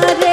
प्यार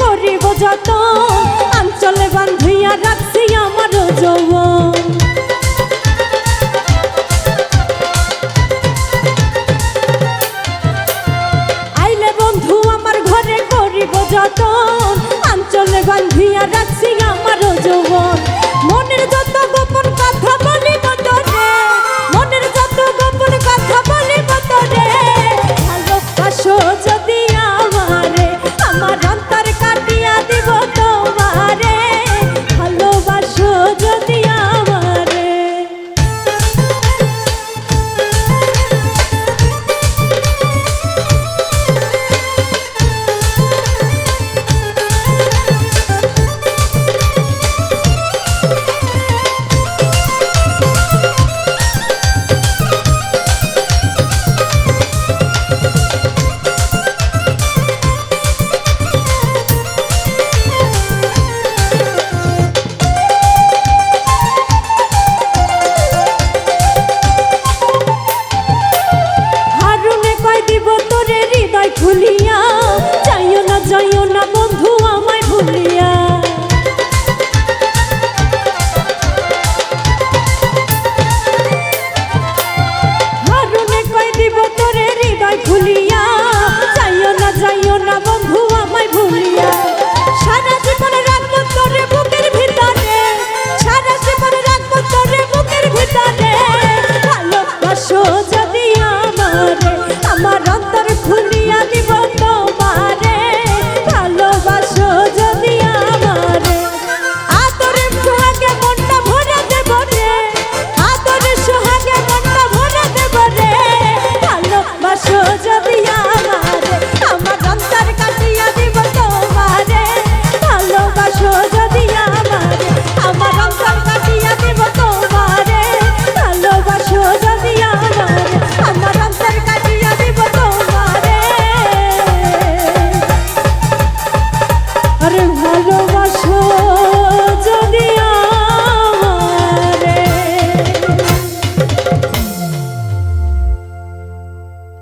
করিব যত আঞ্চলে বান্ধিয়া রাখছি আমার যৌবন। not ভালোবাসা।